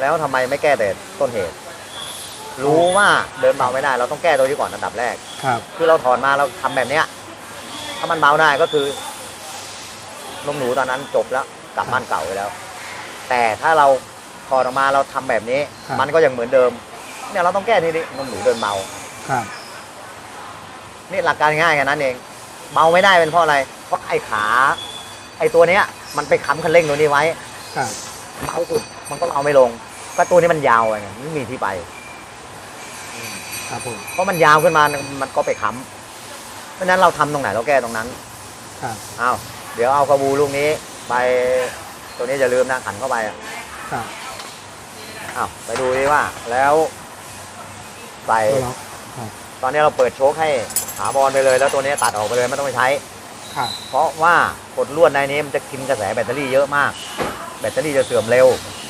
แล้วทำไมไม่แก้แต่ต้นเหตุ รู้ว่าเดินเบาไม่ได้เราต้องแก้ตัวนี้ก่อนอันดับแรกครับ คือเราถอนมาเราทำแบบเนี้ย ถ้ามันเบาได้ก็คือนมหนูตอนนั้นจบแล้วกลับบ้านเก่าไปแล้ว แต่ถ้าเราถอดออกมาเราทำแบบนี้ครับมันก็ยังเหมือนเดิม เนี่ยเราต้องแก้ที่นี่นมหนูเดินเบาครับนี่หลักการง่ายแค่นั้นเองเบาไม่ได้เป็นเพราะอะไร เพราะไอ้ขา ไอ้ตัวเนี้ย มันไปค้ำคันเร่งตัวนี้ไว้ครับเบาสุดมันก็เอาไม่ลง ก็ตัวนี้มันยาวไงมันไม่มีที่ไป ครับผม เพราะมันยาวขึ้นมามันก็ไปค้ำเพราะฉะนั้นเราทำตรงไหนเราแก้ตรงนั้นครับอ้าวเดี๋ยวเอากระบูลูกนี้ ไปตัวนี้จะลืมนะขันเข้าไปอะครับอ้าวไปดูดิว่า แล้วใส่ตัวล็อกครับตอนนี้เราเปิดโชคให้ขาบอลไปเลย แล้วตัวนี้ตัดออกไปเลยไม่ต้องไปใช้ครับเพราะว่ากดลวดในนี้มันจะกินกระแสแบตเตอรี่เยอะมาก แบตเตอรี่จะเสื่อมเร็วค